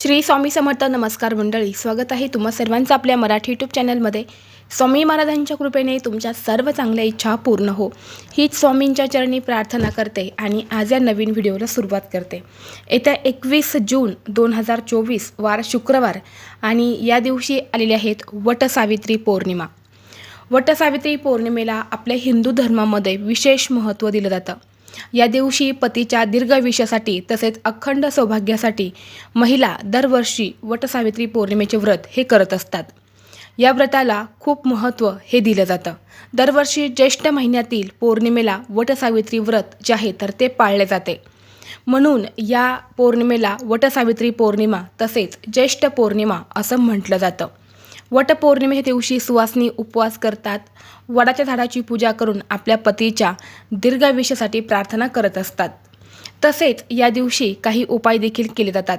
श्री स्वामी समर्थ नमस्कार मंडळी स्वागत आहे तुम्हा सर्वांचं आपल्या मराठी यूट्यूब चॅनलमध्ये स्वामी महाराजांच्या कृपेने तुमच्या सर्व चांगल्या इच्छा पूर्ण हो. हीच स्वामींच्या चरणी प्रार्थना करते आणि आज या नवीन व्हिडिओला सुरुवात करते. येत्या एकवीस जून दोन हजार चोवीस वार शुक्रवार आणि या दिवशी आलेले आहेत वटसावित्री पौर्णिमा. वटसावित्री पौर्णिमेला आपल्या हिंदू धर्मामध्ये विशेष महत्त्व दिलं जातं. या दिवशी पतीच्या दीर्घायुष्यासाठी तसेच अखंड सौभाग्यासाठी महिला दरवर्षी वटसावित्री पौर्णिमेचे व्रत हे करत असतात. या व्रताला खूप महत्त्व हे दिलं जातं. दरवर्षी ज्येष्ठ महिन्यातील पौर्णिमेला वटसावित्री व्रत जे आहे तर ते पाळले जाते. म्हणून या पौर्णिमेला वटसावित्री पौर्णिमा तसेच ज्येष्ठ पौर्णिमा असं म्हटलं जातं. वटपौर्णिमेच्या दिवशी सुवासनी उपवास करतात. वडाच्या झाडाची पूजा करून आपल्या पतीच्या दीर्घायुष्यासाठी प्रार्थना करत असतात. तसेच या दिवशी काही उपाय देखील केले जातात.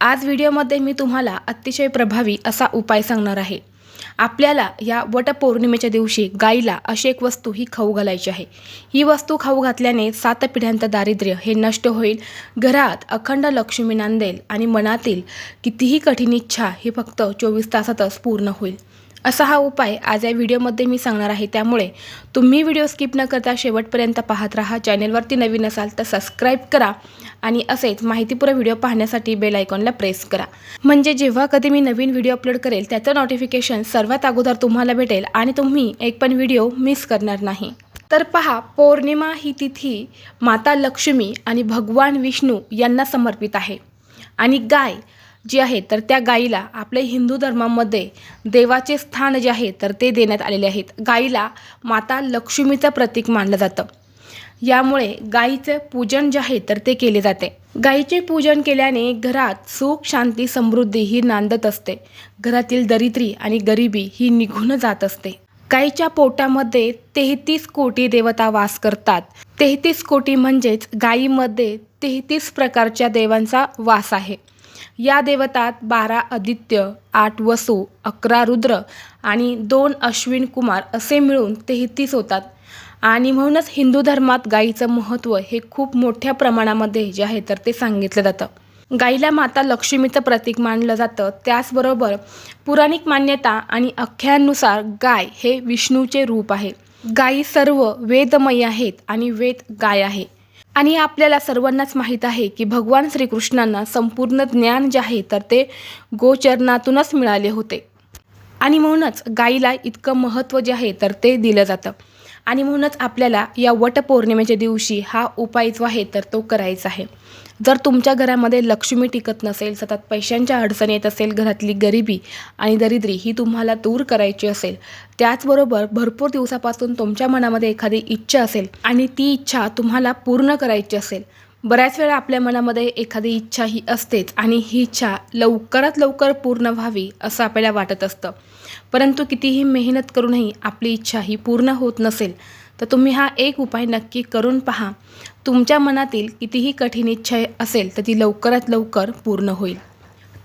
आज व्हिडिओमध्ये मी तुम्हाला अतिशय प्रभावी असा उपाय सांगणार आहे. आपल्याला या वटपौर्णिमेच्या दिवशी गाईला अशी एक वस्तू ही खाऊ घालायची आहे. ही वस्तू खाऊ घातल्याने सात पिढ्यांचं दारिद्र्य हे नष्ट होईल. घरात अखंड लक्ष्मी नांदेल आणि मनातील कितीही कठीण इच्छा ही फक्त चोवीस तासातच पूर्ण होईल. असा हा उपाय आज या व्हिडिओमध्ये मी सांगणार आहे. त्यामुळे तुम्ही व्हिडिओ स्किप न करता शेवटपर्यंत पाहत राहा. चॅनेलवरती नवीन असाल तर सबस्क्राईब करा आणि असेच माहितीपूर्ण व्हिडिओ पाहण्यासाठी बेल आयकॉनला प्रेस करा. म्हणजे जेव्हा कधी मी नवीन व्हिडिओ अपलोड करेल त्याचं नोटिफिकेशन सर्वात अगोदर तुम्हाला भेटेल आणि तुम्ही एक पण व्हिडिओ मिस करणार नाही. तर पहा पौर्णिमा ही तिथी माता लक्ष्मी आणि भगवान विष्णू यांना समर्पित आहे. आणि गाय जी आहे तर त्या गाईला आपल्या हिंदू धर्मामध्ये देवाचे स्थान जे आहे तर ते देण्यात आलेले आहेत. गाईला माता लक्ष्मीचं प्रतीक मानलं जातं. यामुळे गाईचं पूजन जे आहे तर ते केले जाते. गाईचे पूजन केल्याने घरात सुख शांती समृद्धी ही नांदत असते. घरातील दरिद्री आणि गरिबी ही निघून जात असते. गाईच्या पोटामध्ये तेहतीस कोटी देवता वास करतात. तेहतीस कोटी म्हणजेच गायीमध्ये तेहतीस प्रकारच्या देवांचा वास आहे. या देवतात बारा आदित्य आठ वसू अकरा रुद्र आणि दोन अश्विन कुमार असे मिळून तेहतीस होतात. आणि म्हणूनच हिंदू धर्मात गाईचं महत्त्व हे खूप मोठ्या प्रमाणामध्ये जे आहे तर ते सांगितलं जातं. गाईला माता लक्ष्मीचं प्रतीक मानलं जातं. त्याचबरोबर पुराणिक मान्यता आणि आख्यानुसार गाय हे विष्णूचे रूप आहे. गायी सर्व वेदमयी आहेत आणि वेद गाय आहे. आणि आपल्याला सर्वांनाच माहीत आहे की भगवान श्रीकृष्णांना संपूर्ण ज्ञान जे आहे तर ते गोचरणातूनच मिळाले होते. आणि म्हणूनच गाईला इतकं महत्त्व जे आहे तर ते दिलं जातं. आणि म्हणूनच आपल्याला या वटपौर्णिमेच्या दिवशी हा उपाय जो आहे तर तो करायचा आहे. जर तुमच्या घरामध्ये लक्ष्मी टिकत नसेल सतत पैशांच्या अडचणी येत असेल घरातली गरिबी आणि दरिद्री ही तुम्हाला दूर करायची असेल त्याचबरोबर भरपूर दिवसापासून तुमच्या मनामध्ये एखादी इच्छा असेल आणि ती इच्छा तुम्हाला पूर्ण करायची असेल. बऱ्याच वेळा आपल्या मनामध्ये एखादी इच्छा ही असतेच आणि ही इच्छा लवकरात लवकर पूर्ण व्हावी असं आपल्याला वाटत असतं. परंतु कितीही मेहनत करूनही आपली इच्छा ही पूर्ण होत नसेल तर तुम्ही हा एक उपाय नक्की करून पहा. तुमच्या मनातील कितीही कठीण इच्छा असेल तर ती लवकरात लवकर पूर्ण होईल.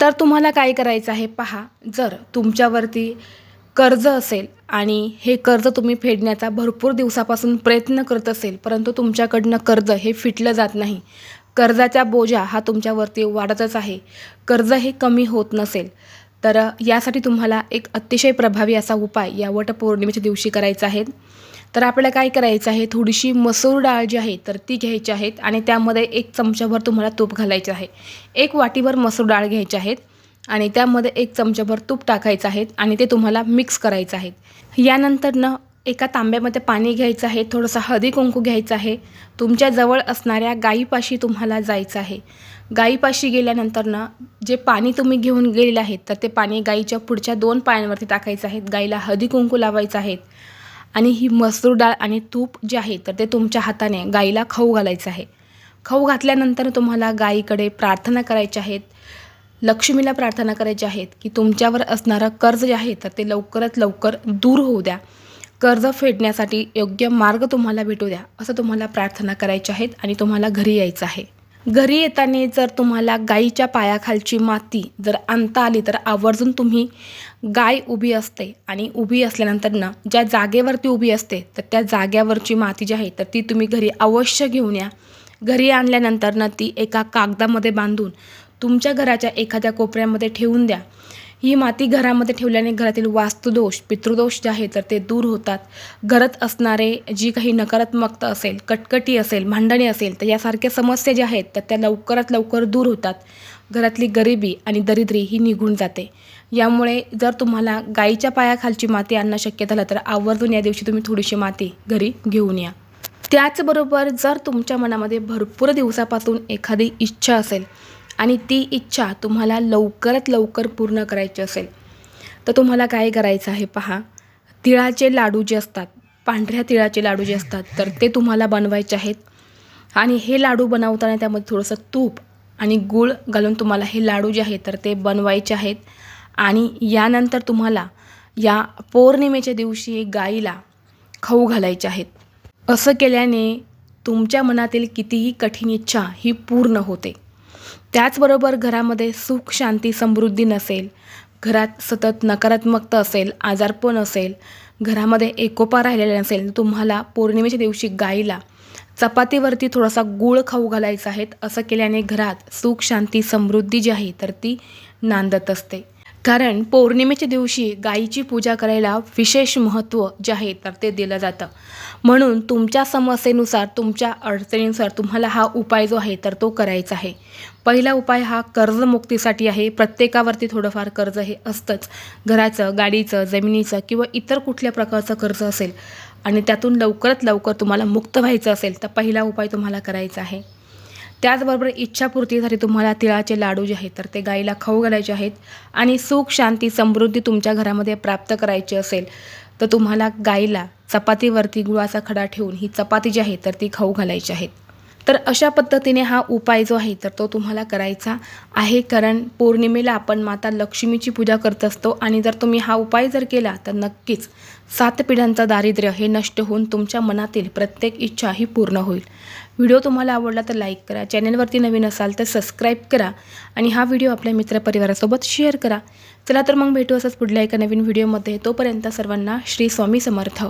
तर तुम्हाला काय करायचं आहे पहा. जर तुमच्यावरती कर्ज असेल आणि हे कर्ज तुम्ही फेडण्याचा भरपूर दिवसापासून प्रयत्न करत असेल परंतु तुमच्याकडनं कर्ज हे फिटलं जात नाही. कर्जाचा बोजा हा तुमच्यावरती वाढतच आहे. कर्ज हे कमी होत नसेल. तर यासाठी तुम्हाला एक अतिशय प्रभावी असा उपाय या वटपौर्णिमेच्या दिवशी करायचा आहे. तर आपल्याला काय करायचं आहे? थोडीशी मसूर डाळ जी आहे तर ती घ्यायची आहेत आणि त्यामध्ये एक चमचाभर तुम्हाला तूप घालायचं आहे. एक वाटीभर मसूर डाळ घ्यायची आहेत आणि त्यामध्ये एक चमचाभर तूप टाकायचं आहे आणि ते तुम्हाला मिक्स करायचं आहे. यानंतर न एका तांब्यामध्ये पाणी घ्यायचं आहे थोडंसं हळदी कुंकू घ्यायचं आहे. तुमच्या जवळ असणाऱ्या गाईपाशी तुम्हाला जायचं आहे. गाईपाशी गेल्यानंतर ना जे पाणी तुम्ही घेऊन गेलेलं आहे तर ते पाणी गाईच्या पुढच्या दोन पायांवरती टाकायचं आहे. गाईला हळदी कुंकू लावायचं आहेत आणि ही मसूर डाळ आणि तूप जे आहे तर ते तुमच्या हाताने गाईला खाऊ घालायचं आहे. खाऊ घातल्यानंतर तुम्हाला गाईकडे प्रार्थना करायच्या आहेत लक्ष्मीला प्रार्थना करायची आहेत की तुमच्यावर असणारं कर्ज जे आहे तर ते लवकरात लवकर दूर होऊ द्या. कर्ज फेडण्यासाठी योग्य मार्ग तुम्हाला भेटू द्या असं तुम्हाला प्रार्थना करायची आहेत आणि तुम्हाला घरी यायचं आहे. घरी येताना जर तुम्हाला गाईच्या पायाखालची माती जर आणता आली तर आवर्जून तुम्ही गाय उभी असते आणि उभी असल्यानंतर ना ज्या जागेवरती उभी असते तर त्या जाग्यावरची माती जी आहे तर ती तुम्ही घरी अवश्य घेऊन या. घरी आणल्यानंतर ना ती एका कागदामध्ये बांधून तुमच्या घराच्या एखाद्या कोपऱ्यामध्ये ठेवून द्या. ही माती घरामध्ये ठेवल्याने घरातील वास्तुदोष पितृदोष जे आहे तर ते दूर होतात. घरात असणारे जी काही नकारात्मकता असेल कटकटी असेल भांडणे असेल तर यासारख्या समस्या ज्या आहेत तर त्या लवकरात लवकर दूर होतात. घरातली गरिबी आणि दरिद्री ही निघून जाते. यामुळे जर तुम्हाला गाईच्या पायाखालची माती आणणं शक्य झालं तर आवर्जून या दिवशी तुम्ही थोडीशी माती घरी घेऊन या. त्याचबरोबर जर तुमच्या मनामध्ये भरपूर दिवसापासून एखादी इच्छा असेल आणि ती इच्छा तुम्हाला लवकरात लवकर पूर्ण करायची असेल. तर तुम्हाला काय करायचं आहे पहा. तिळाचे लाडू जे असतात पांढऱ्या तिळाचे लाडू जे असतात तर ते तुम्हाला बनवायचे आहेत. आणि हे लाडू बनवताना त्यामध्ये थोडंसं तूप आणि गूळ घालून तुम्हाला हे लाडू जे आहेत तर ते बनवायचे आहेत. आणि यानंतर तुम्हाला या पौर्णिमेच्या दिवशी गाईला खाऊ घालायचे आहेत. असं केल्याने तुमच्या मनातील कितीही कठीण इच्छा ही पूर्ण होते. त्याचबरोबर घरामध्ये सुख शांती समृद्धी नसेल घरात सतत नकारात्मकता असेल आजारपण असेल घरामध्ये एकोपा राहिलेला नसेल तर तुम्हाला पौर्णिमेच्या दिवशी गाईला चपातीवरती थोडासा गूळ खाऊ घालायचा आहे असं केल्याने घरात सुख शांती समृद्धी जी आहे तर ती नांदत असते. कारण पौर्णिमेच्या दिवशी गायीची पूजा करायला विशेष महत्त्व जे आहे तर ते दिलं जातं. म्हणून तुमच्या समस्येनुसार तुमच्या अडचणीनुसार तुम्हाला हा उपाय जो आहे तर तो करायचा आहे. पहिला उपाय हा कर्जमुक्तीसाठी आहे. प्रत्येकावरती थोडंफार कर्ज हे असतंच. घराचं गाडीचं जमिनीचं किंवा इतर कुठल्या प्रकारचं कर्ज असेल आणि त्यातून लवकरात लवकर तुम्हाला मुक्त व्हायचं असेल तर पहिला उपाय तुम्हाला करायचा आहे. त्याचबरोबर इच्छापूर्तीसाठी तुम्हाला तिळाचे लाडू जे आहेत तर ते गाईला खाऊ घालायचे आहेत आणि सुख शांती समृद्धी तुमच्या घरामध्ये प्राप्त करायची असेल तर तुम्हाला गाईला चपातीवरती गुळाचा खडा ठेवून ही चपाती जी आहे तर ती खाऊ घालायची आहेत तर अशा पद्धतीने हा उपाय जो आहे तर तो तुम्हाला करायचा आहे. कारण पौर्णिमेला आपण माता लक्ष्मीची पूजा करत असतो आणि जर तुम्ही हा उपाय जर केला तर नक्कीच सात पिढ्यांचं दारिद्र्य हे नष्ट होऊन तुमच्या मनातील प्रत्येक इच्छा ही पूर्ण होईल. व्हिडिओ तुम्हाला आवडला तर लाईक करा चॅनलवरती नवीन असाल तर सबस्क्राईब करा आणि हा व्हिडिओ आपल्या मित्रपरिवारासोबत शेअर करा. चला तर मग भेटू असंच पुढल्या एका नवीन व्हिडिओमध्ये. तोपर्यंत सर्वांना श्री स्वामी समर्थ.